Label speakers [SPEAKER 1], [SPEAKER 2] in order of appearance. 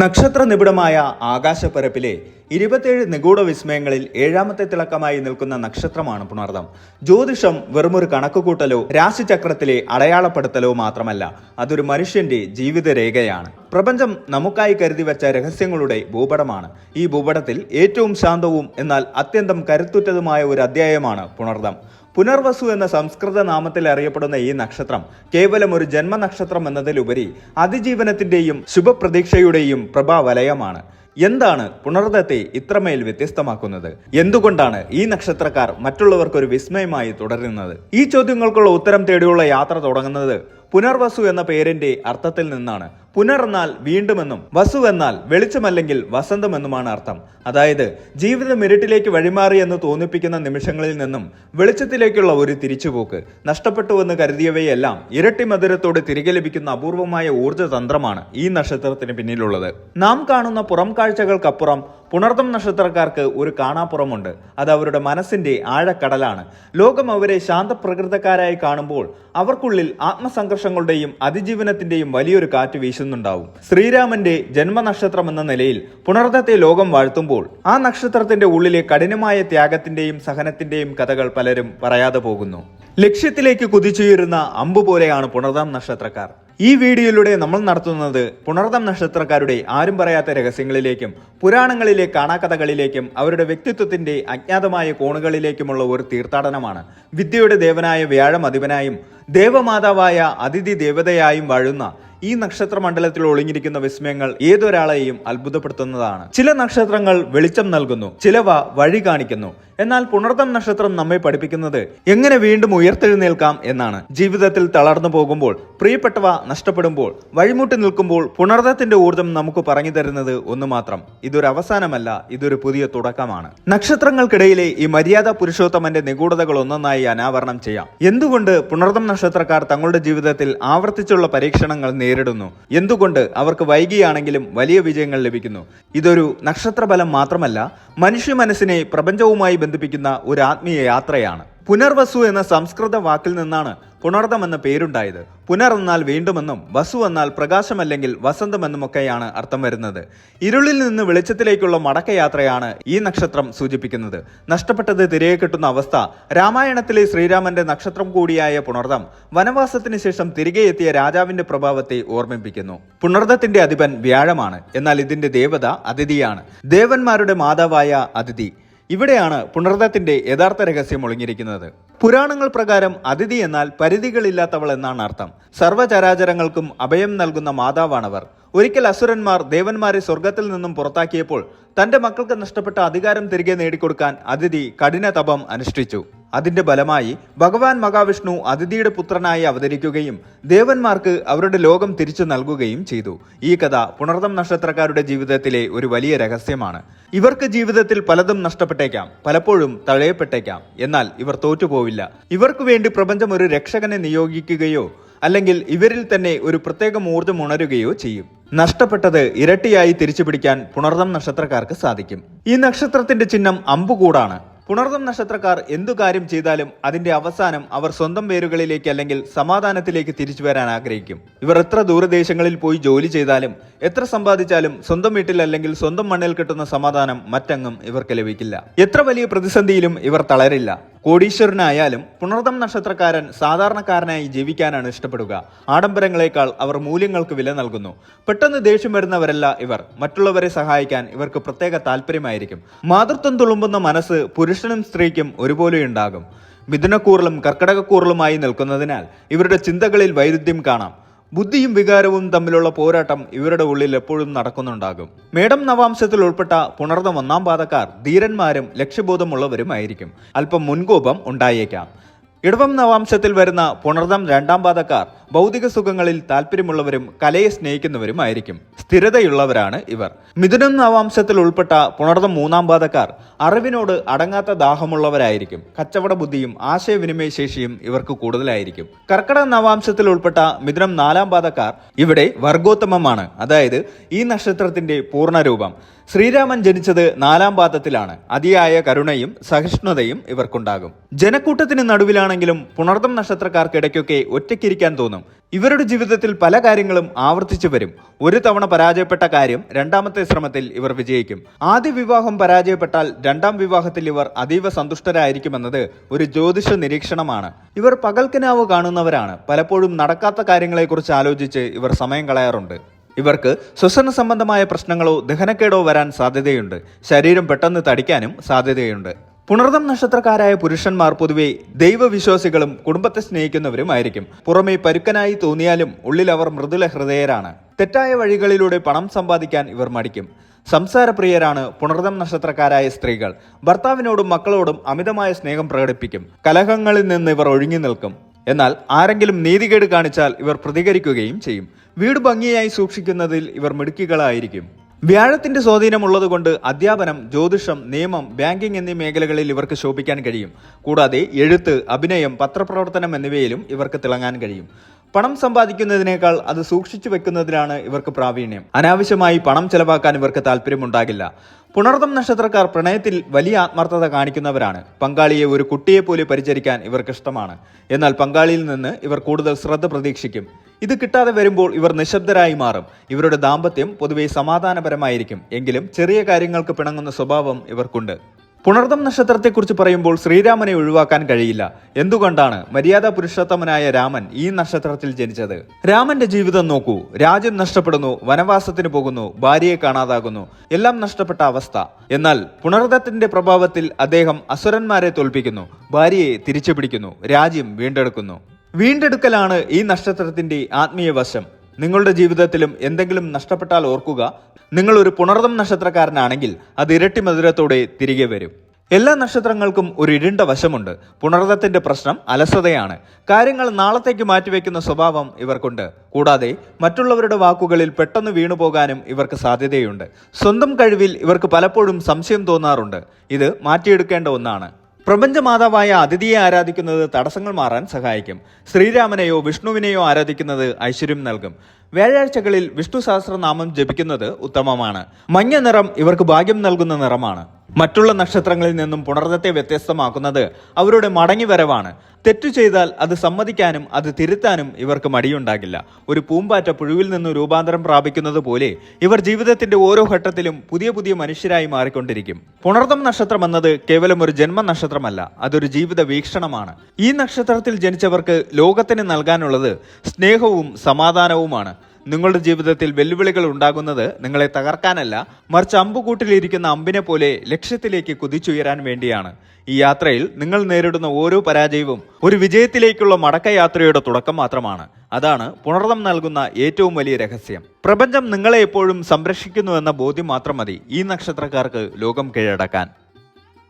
[SPEAKER 1] നക്ഷത്ര നിബിഡമായ ആകാശപ്പരപ്പിലെ ഇരുപത്തേഴ് നിഗൂഢ വിസ്മയങ്ങളിൽ ഏഴാമത്തെ തിളക്കമായി നിൽക്കുന്ന നക്ഷത്രമാണ് പുണർദം. ജ്യോതിഷം വെറുമൊരു കണക്കുകൂട്ടലോ രാശിചക്രത്തിലെ അടയാളപ്പെടുത്തലോ മാത്രമല്ല അതൊരു മനുഷ്യന്റെ ജീവിതരേഖയാണ്. പ്രപഞ്ചം നമുക്കായി കരുതി വെച്ച രഹസ്യങ്ങളുടെ ഭൂപടമാണ്. ഈ ഭൂപടത്തിൽ ഏറ്റവും ശാന്തവും എന്നാൽ അത്യന്തം കരുത്തുറ്റതുമായ ഒരു അധ്യായമാണ് പുണർദം. പുനർവസു എന്ന സംസ്കൃത നാമത്തിൽ അറിയപ്പെടുന്ന ഈ നക്ഷത്രം കേവലം ഒരു ജന്മനക്ഷത്രം എന്നതിലുപരി അതിജീവനത്തിന്റെയും ശുഭപ്രതീക്ഷയുടെയും പ്രഭാവലയമാണ്. എന്താണ് പുണർദത്തെ ഇത്രമേൽ വ്യത്യസ്തമാക്കുന്നത്? എന്തുകൊണ്ടാണ് ഈ നക്ഷത്രക്കാർ മറ്റുള്ളവർക്ക് ഒരു വിസ്മയമായി തുടരുന്നത്? ഈ ചോദ്യങ്ങൾക്കുള്ള ഉത്തരം തേടിയുള്ള യാത്ര തുടങ്ങുന്നത് പുനർവസു എന്ന പേരിന്റെ അർത്ഥത്തിൽ നിന്നാണ്. പുനർ എന്നാൽ വീണ്ടുമെന്നും വസു എന്നാൽ വെളിച്ചമല്ലെങ്കിൽ വസന്തമെന്നുമാണ് അർത്ഥം. അതായത് ജീവിതം ഇരുട്ടിലേക്ക് വഴിമാറി എന്ന് തോന്നിപ്പിക്കുന്ന നിമിഷങ്ങളിൽ നിന്നും വെളിച്ചത്തിലേക്കുള്ള ഒരു തിരിച്ചുപോക്ക് നഷ്ടപ്പെട്ടുവെന്ന് കരുതിയവയെല്ലാം ഇരട്ടി മധുരത്തോട് തിരികെ ലഭിക്കുന്ന അപൂർവമായ ഊർജതന്ത്രമാണ് ഈ നക്ഷത്രത്തിന് പിന്നിലുള്ളത്. നാം കാണുന്ന പുറം കാഴ്ചകൾക്കപ്പുറം പുണർദം നക്ഷത്രക്കാർക്ക് ഒരു കാണാപ്പുറമുണ്ട്. അത് അവരുടെ മനസ്സിന്റെ ആഴക്കടലാണ്. ലോകം അവരെ ശാന്തപ്രകൃതക്കാരായി കാണുമ്പോൾ അവർക്കുള്ളിൽ ആത്മസംഘർഷങ്ങളുടെയും അതിജീവനത്തിന്റെയും വലിയൊരു കാറ്റ് വീശുന്നുണ്ടാവും ശ്രീരാമന്റെ ജന്മനക്ഷത്രം എന്ന നിലയിൽ പുണർദത്തെ ലോകം വാഴ്ത്തുമ്പോൾ ആ നക്ഷത്രത്തിന്റെ ഉള്ളിലെ കഠിനമായ ത്യാഗത്തിന്റെയും സഹനത്തിന്റെയും കഥകൾ പലരും പറയാതെ പോകുന്നു. ലക്ഷ്യത്തിലേക്ക് കുതിച്ചുയരുന്ന അമ്പു പോലെയാണ് പുണർദം നക്ഷത്രക്കാർ. ഈ വീഡിയോയിലൂടെ നമ്മൾ നടത്തുന്നത് പുണർദം നക്ഷത്രക്കാരുടെ ആരും പറയാത്ത രഹസ്യങ്ങളിലേക്കും പുരാണങ്ങളിലെ കാണാക്കഥകളിലേക്കും അവരുടെ വ്യക്തിത്വത്തിന്റെ അജ്ഞാതമായ കോണുകളിലേക്കുമുള്ള ഒരു തീർത്ഥാടനമാണ്. വിദ്യയുടെ ദേവനായ വ്യാഴം അധിപനായും ദേവമാതാവായ അതിഥി ദേവതയായും വാഴുന്ന ഈ നക്ഷത്ര മണ്ഡലത്തിൽ ഒളിഞ്ഞിരിക്കുന്ന വിസ്മയങ്ങൾ ഏതൊരാളെയും അത്ഭുതപ്പെടുത്തുന്നതാണ്. ചില നക്ഷത്രങ്ങൾ വെളിച്ചം നൽകുന്നു ചിലവ വഴി കാണിക്കുന്നു. എന്നാൽ പുണർദം നക്ഷത്രം നമ്മെ പഠിപ്പിക്കുന്നത് എങ്ങനെ വീണ്ടും ഉയർത്തെഴുന്നേൽക്കാം എന്നാണ്. ജീവിതത്തിൽ തളർന്നു പോകുമ്പോൾ പ്രിയപ്പെട്ടവ നഷ്ടപ്പെടുമ്പോൾ വഴിമുട്ടി നിൽക്കുമ്പോൾ പുണർദത്തിന്റെ ഊർജം നമുക്ക് പറഞ്ഞു തരുന്നത് ഒന്ന് മാത്രം. ഇതൊരു അവസാനമല്ല ഇതൊരു പുതിയ തുടക്കമാണ്. നക്ഷത്രങ്ങൾക്കിടയിലെ ഈ മര്യാദ പുരുഷോത്തമന്റെ നിഗൂഢതകൾ ഒന്നൊന്നായി അനാവരണം ചെയ്യാം. എന്തുകൊണ്ട് പുണർദം നക്ഷത്രക്കാർ തങ്ങളുടെ ജീവിതത്തിൽ ആവർത്തിച്ചുള്ള പരീക്ഷണങ്ങൾ നേരിടുന്നു. എന്തുകൊണ്ട് അവർക്ക് വൈകിയാണെങ്കിലും വലിയ വിജയങ്ങൾ ലഭിക്കുന്നു? ഇതൊരു നക്ഷത്രബലം മാത്രമല്ല മനുഷ്യ മനസ്സിനെ പ്രപഞ്ചവുമായി ബന്ധിപ്പിക്കുന്ന ഒരു ആത്മീയ യാത്രയാണ്. പുനർവസു എന്ന സംസ്കൃത വാക്കിൽ നിന്നാണ് പുണർദം എന്ന പേരുണ്ടായത്. പുനർ എന്നാൽ വീണ്ടുമെന്നും വസു എന്നാൽ പ്രകാശമല്ലെങ്കിൽ വസന്തമെന്നുമൊക്കെയാണ് അർത്ഥം വരുന്നത്. ഇരുളിൽ നിന്ന് വെളിച്ചത്തിലേക്കുള്ള മടക്കയാത്രയാണ് ഈ നക്ഷത്രം സൂചിപ്പിക്കുന്നത്. നഷ്ടപ്പെട്ടത് തിരികെ കിട്ടുന്ന അവസ്ഥ രാമായണത്തിലെ ശ്രീരാമന്റെ നക്ഷത്രം കൂടിയായ പുണർദം വനവാസത്തിന് ശേഷം തിരികെ എത്തിയ രാജാവിന്റെ പ്രഭാവത്തെ ഓർമ്മിപ്പിക്കുന്നു. പുണർദത്തിന്റെ അധിപൻ വ്യാഴമാണ് എന്നാൽ ഇതിന്റെ ദേവത അതിഥിയാണ്. ദേവന്മാരുടെ മാതാവായ അതിഥി. ഇവിടെയാണ് പുണർദത്തിന്റെ യഥാർത്ഥ രഹസ്യം ഒളിഞ്ഞിരിക്കുന്നത്. പുരാണങ്ങൾ പ്രകാരം അതിഥി എന്നാൽ പരിധികളില്ലാത്തവൾ എന്നാണ് അർത്ഥം. സർവചരാചരങ്ങൾക്കും അഭയം നൽകുന്ന മാതാവാണവർ. ഒരിക്കൽ അസുരന്മാർ ദേവന്മാരെ സ്വർഗത്തിൽ നിന്നും പുറത്താക്കിയപ്പോൾ തന്റെ മക്കൾക്ക് നഷ്ടപ്പെട്ട അധികാരം തിരികെ നേടിക്കൊടുക്കാൻ അതിഥി കഠിന തപം അനുഷ്ഠിച്ചു. അതിന്റെ ഫലമായി ഭഗവാൻ മഹാവിഷ്ണു അതിഥിയുടെ പുത്രനായി അവതരിക്കുകയും ദേവന്മാർക്ക് അവരുടെ ലോകം തിരിച്ചു നൽകുകയും ചെയ്തു. ഈ കഥ പുണർതം നക്ഷത്രക്കാരുടെ ജീവിതത്തിലെ ഒരു വലിയ രഹസ്യമാണ്. ഇവർക്ക് ജീവിതത്തിൽ പലതും നഷ്ടപ്പെട്ടേക്കാം പലപ്പോഴും തഴയപ്പെട്ടേക്കാം. എന്നാൽ ഇവർ തോറ്റുപോവില്ല. ഇവർക്ക് വേണ്ടി പ്രപഞ്ചം ഒരു രക്ഷകനെ നിയോഗിക്കുകയോ അല്ലെങ്കിൽ ഇവരിൽ തന്നെ ഒരു പ്രത്യേക ഊർജം ഉണരുകയോ ചെയ്യും. നഷ്ടപ്പെട്ടത് ഇരട്ടിയായി തിരിച്ചു പിടിക്കാൻ പുണർദം നക്ഷത്രക്കാർക്ക് സാധിക്കും. ഈ നക്ഷത്രത്തിന്റെ ചിഹ്നം അമ്പുകൂടാണ്. പുണർദം നക്ഷത്രക്കാർ എന്തു കാര്യം ചെയ്താലും അതിന്റെ അവസാനം അവർ സ്വന്തം വേരുകളിലേക്ക് അല്ലെങ്കിൽ സമാധാനത്തിലേക്ക് തിരിച്ചു വരാൻ ആഗ്രഹിക്കും. ഇവർ എത്ര ദൂരദേശങ്ങളിൽ പോയി ജോലി ചെയ്താലും എത്ര സമ്പാദിച്ചാലും സ്വന്തം വീട്ടിൽ അല്ലെങ്കിൽ സ്വന്തം മണ്ണിൽ കിട്ടുന്ന സമാധാനം മറ്റെങ്ങും ഇവർക്ക് ലഭിക്കില്ല. എത്ര വലിയ പ്രതിസന്ധിയിലും ഇവർ തളരില്ല. കോടീശ്വരനായാലും പുണർതം നക്ഷത്രക്കാരൻ സാധാരണക്കാരനായി ജീവിക്കാനാണ് ഇഷ്ടപ്പെടുക. ആഡംബരങ്ങളെക്കാൾ അവർ മൂല്യങ്ങൾക്ക് വില നൽകുന്നു. പെട്ടെന്ന് ദേഷ്യം വരുന്നവരല്ല ഇവർ. മറ്റുള്ളവരെ സഹായിക്കാൻ ഇവർക്ക് പ്രത്യേക താല്പര്യമായിരിക്കും മാതൃത്വം തുളുമ്പുന്ന മനസ്സ് പുരുഷനും സ്ത്രീക്കും ഒരുപോലെ ഉണ്ടാകും. മിഥുനക്കൂറിലും കർക്കടകക്കൂറിലുമായി നിൽക്കുന്നതിനാൽ ഇവരുടെ ചിന്തകളിൽ വൈരുദ്ധ്യം കാണാം. ബുദ്ധിയും വികാരവും തമ്മിലുള്ള പോരാട്ടം ഇവരുടെ ഉള്ളിൽ എപ്പോഴും നടക്കുന്നുണ്ടാകും. മേഡം നവാംശത്തിൽ ഉൾപ്പെട്ട പുണർന്ന ഒന്നാം പാതക്കാർ ധീരന്മാരും ലക്ഷ്യബോധമുള്ളവരുമായിരിക്കും. അല്പം മുൻകോപം ഉണ്ടായേക്കാം. ഇടവം നവാംശത്തിൽ വരുന്ന പുണർദം രണ്ടാം പാതക്കാർ ഭൗതിക സുഖങ്ങളിൽ താല്പര്യമുള്ളവരും കലയെ സ്നേഹിക്കുന്നവരുമായിരിക്കും. സ്ഥിരതയുള്ളവരാണ് ഇവർ. മിഥുനം നവാംശത്തിൽ ഉൾപ്പെട്ട പുണർദം മൂന്നാം പാതക്കാർ അറിവിനോട് അടങ്ങാത്ത ദാഹമുള്ളവരായിരിക്കും. കച്ചവട ബുദ്ധിയും ആശയവിനിമയ ശേഷിയും ഇവർക്ക് കൂടുതലായിരിക്കും. കർക്കട നവാംശത്തിൽ ഉൾപ്പെട്ട മിഥുനം നാലാം പാതക്കാർ ഇവിടെ വർഗോത്തമമാണ്. അതായത് ഈ നക്ഷത്രത്തിന്റെ പൂർണരൂപം ശ്രീരാമൻ ജനിച്ചത് നാലാം പാദത്തിലാണ്. അതിയായ കരുണയും സഹിഷ്ണുതയും ഇവർക്കുണ്ടാകും. ജനക്കൂട്ടത്തിന് നടുവിലാണെങ്കിലും പുണർദം നക്ഷത്രക്കാർക്കിടയ്ക്കൊക്കെ ഒറ്റയ്ക്കിരിക്കാൻ തോന്നും. ഇവരുടെ ജീവിതത്തിൽ പല കാര്യങ്ങളും ആവർത്തിച്ചു വരും. ഒരു തവണ പരാജയപ്പെട്ട കാര്യം രണ്ടാമത്തെ ശ്രമത്തിൽ ഇവർ വിജയിക്കും. ആദ്യ വിവാഹം പരാജയപ്പെട്ടാൽ രണ്ടാം വിവാഹത്തിൽ ഇവർ അതീവ സന്തുഷ്ടരായിരിക്കുമെന്നത് ഒരു ജ്യോതിഷ നിരീക്ഷണമാണ്. ഇവർ പകൽക്കനാവ് കാണുന്നവരാണ്. പലപ്പോഴും നടക്കാത്ത കാര്യങ്ങളെക്കുറിച്ച് ആലോചിച്ച് ഇവർ സമയം കളയാറുണ്ട്. ഇവർക്ക് ശ്വസന സംബന്ധമായ പ്രശ്നങ്ങളോ ദഹനക്കേടോ വരാൻ സാധ്യതയുണ്ട്. ശരീരം പെട്ടെന്ന് തടിക്കാനും സാധ്യതയുണ്ട്. പുണർദം നക്ഷത്രക്കാരായ പുരുഷന്മാർ പൊതുവെ ദൈവവിശ്വാസികളും കുടുംബത്തെ സ്നേഹിക്കുന്നവരുമായിരിക്കും പുറമെ പരുക്കനായി തോന്നിയാലും ഉള്ളിൽ അവർ മൃദുല ഹൃദയരാണ്. തെറ്റായ വഴികളിലൂടെ പണം സമ്പാദിക്കാൻ ഇവർ മടിക്കും. സംസാരപ്രിയരാണ് പുണർദം നക്ഷത്രക്കാരായ സ്ത്രീകൾ. ഭർത്താവിനോടും മക്കളോടും അമിതമായ സ്നേഹം പ്രകടിപ്പിക്കും. കലഹങ്ങളിൽ നിന്ന് ഇവർ ഒഴിഞ്ഞു നിൽക്കും. എന്നാൽ ആരെങ്കിലും നീതികേട് കാണിച്ചാൽ ഇവർ പ്രതികരിക്കുകയും ചെയ്യും. വീട് ഭംഗിയായി സൂക്ഷിക്കുന്നതിൽ ഇവർ മിടുക്കികളായിരിക്കും. വ്യാഴത്തിന്റെ സ്വാധീനമുള്ളതുകൊണ്ട് അധ്യാപനം ജ്യോതിഷം നിയമം ബാങ്കിംഗ് എന്നീ മേഖലകളിൽ ഇവർക്ക് ശോഭിക്കാൻ കഴിയും. കൂടാതെ എഴുത്ത് അഭിനയം പത്രപ്രവർത്തനം എന്നിവയിലും ഇവർക്ക് തിളങ്ങാൻ കഴിയും. പണം സമ്പാദിക്കുന്നതിനേക്കാൾ അത് സൂക്ഷിച്ചു വെക്കുന്നതിലാണ് ഇവർക്ക് പ്രാവീണ്യം. അനാവശ്യമായി പണം ചെലവാക്കാൻ ഇവർക്ക് താല്പര്യമുണ്ടാകില്ല പുണർദം നക്ഷത്രക്കാർ പ്രണയത്തിൽ വലിയ ആത്മാർത്ഥത കാണിക്കുന്നവരാണ്. പങ്കാളിയെ ഒരു കുട്ടിയെ പോലെ പരിചരിക്കാൻ ഇവർക്ക് ഇഷ്ടമാണ്. എന്നാൽ പങ്കാളിയിൽ നിന്ന് ഇവർ കൂടുതൽ ശ്രദ്ധ പ്രതീക്ഷിക്കും. ഇത് കിട്ടാതെ വരുമ്പോൾ ഇവർ നിശബ്ദരായി മാറും. ഇവരുടെ ദാമ്പത്യം പൊതുവെ സമാധാനപരമായിരിക്കും. എങ്കിലും ചെറിയ കാര്യങ്ങൾക്ക് പിണങ്ങുന്ന സ്വഭാവം ഇവർക്കുണ്ട്. പുണർദം നക്ഷത്രത്തെക്കുറിച്ച് പറയുമ്പോൾ ശ്രീരാമനെ ഒഴിവാക്കാൻ കഴിയില്ല. എന്തുകൊണ്ടാണ് മര്യാദ പുരുഷോത്തമനായ രാമൻ ഈ നക്ഷത്രത്തിൽ ജനിച്ചത്? രാമന്റെ ജീവിതം നോക്കൂ. രാജ്യം നഷ്ടപ്പെടുന്നു വനവാസത്തിന് പോകുന്നു ഭാര്യയെ കാണാതാകുന്നു എല്ലാം നഷ്ടപ്പെട്ട അവസ്ഥ. എന്നാൽ പുണർദത്തിന്റെ പ്രഭാവത്തിൽ അദ്ദേഹം അസുരന്മാരെ തോൽപ്പിക്കുന്നു ഭാര്യയെ തിരിച്ചു പിടിക്കുന്നു രാജ്യം വീണ്ടെടുക്കുന്നു. വീണ്ടെടുക്കലാണ് ഈ നക്ഷത്രത്തിന്റെ ആത്മീയ വശം. നിങ്ങളുടെ ജീവിതത്തിലും എന്തെങ്കിലും നഷ്ടപ്പെട്ടാൽ ഓർക്കുക. നിങ്ങൾ ഒരു പുണർദം നക്ഷത്രക്കാരനാണെങ്കിൽ അത് ഇരട്ടി മധുരത്തോടെ തിരികെ വരും. എല്ലാ നക്ഷത്രങ്ങൾക്കും ഒരു ഇരുണ്ട വശമുണ്ട്. പുണർദത്തിന്റെ പ്രശ്നം അലസതയാണ്. കാര്യങ്ങൾ നാളത്തേക്ക് മാറ്റിവെക്കുന്ന സ്വഭാവം ഇവർക്കുണ്ട്. കൂടാതെ മറ്റുള്ളവരുടെ വാക്കുകളിൽ പെട്ടെന്ന് വീണുപോകാനും ഇവർക്ക് സാധ്യതയുണ്ട്. സ്വന്തം കഴിവിൽ ഇവർക്ക് പലപ്പോഴും സംശയം തോന്നാറുണ്ട്. ഇത് മാറ്റിയെടുക്കേണ്ട ഒന്നാണ്. പ്രപഞ്ചമാതാവായ അതിഥിയെ ആരാധിക്കുന്നത് തടസ്സങ്ങൾ മാറാൻ സഹായിക്കും. ശ്രീരാമനെയോ വിഷ്ണുവിനെയോ ആരാധിക്കുന്നത് ഐശ്വര്യം നൽകും. വ്യാഴാഴ്ചകളിൽ വിഷ്ണു സഹസ്രനാമം ജപിക്കുന്നത് ഉത്തമമാണ്. മഞ്ഞ നിറം ഇവർക്ക് ഭാഗ്യം നൽകുന്ന നിറമാണ്. മറ്റുള്ള നക്ഷത്രങ്ങളിൽ നിന്നും പുണർദത്തെ വ്യത്യസ്തമാക്കുന്നത് അവരുടെ മടങ്ങിവരവാണ്. തെറ്റു ചെയ്താൽ അത് സമ്മതിക്കാനും അത് തിരുത്താനും ഇവർക്ക് മടിയുണ്ടാകില്ല. ഒരു പൂമ്പാറ്റ പുഴുവിൽ നിന്ന് രൂപാന്തരം പ്രാപിക്കുന്നത് പോലെ ഇവർ ജീവിതത്തിന്റെ ഓരോ ഘട്ടത്തിലും പുതിയ പുതിയ മനുഷ്യരായി മാറിക്കൊണ്ടിരിക്കും. പുണർദം നക്ഷത്രം എന്നത് കേവലം ഒരു ജന്മ നക്ഷത്രമല്ല അതൊരു ജീവിത വീക്ഷണമാണ്. ഈ നക്ഷത്രത്തിൽ ജനിച്ചവർക്ക് ലോകത്തിന് നൽകാനുള്ളത് സ്നേഹവും സമാധാനവുമാണ്. നിങ്ങളുടെ ജീവിതത്തിൽ വെല്ലുവിളികൾ ഉണ്ടാകുന്നത് നിങ്ങളെ തകർക്കാനല്ല മറിച്ച് അമ്പുകൂട്ടിലിരിക്കുന്ന അമ്പിനെ പോലെ ലക്ഷ്യത്തിലേക്ക് കുതിച്ചുയരാൻ വേണ്ടിയാണ്. ഈ യാത്രയിൽ നിങ്ങൾ നേരിടുന്ന ഓരോ പരാജയവും ഒരു വിജയത്തിലേക്കുള്ള മടക്കയാത്രയുടെ തുടക്കം മാത്രമാണ്. അതാണ് പുണർദം നൽകുന്ന ഏറ്റവും വലിയ രഹസ്യം. പ്രപഞ്ചം നിങ്ങളെ എപ്പോഴും സംരക്ഷിക്കുന്നുവെന്ന ബോധ്യം മാത്രം മതി ഈ നക്ഷത്രക്കാർക്ക് ലോകം കീഴടക്കാൻ.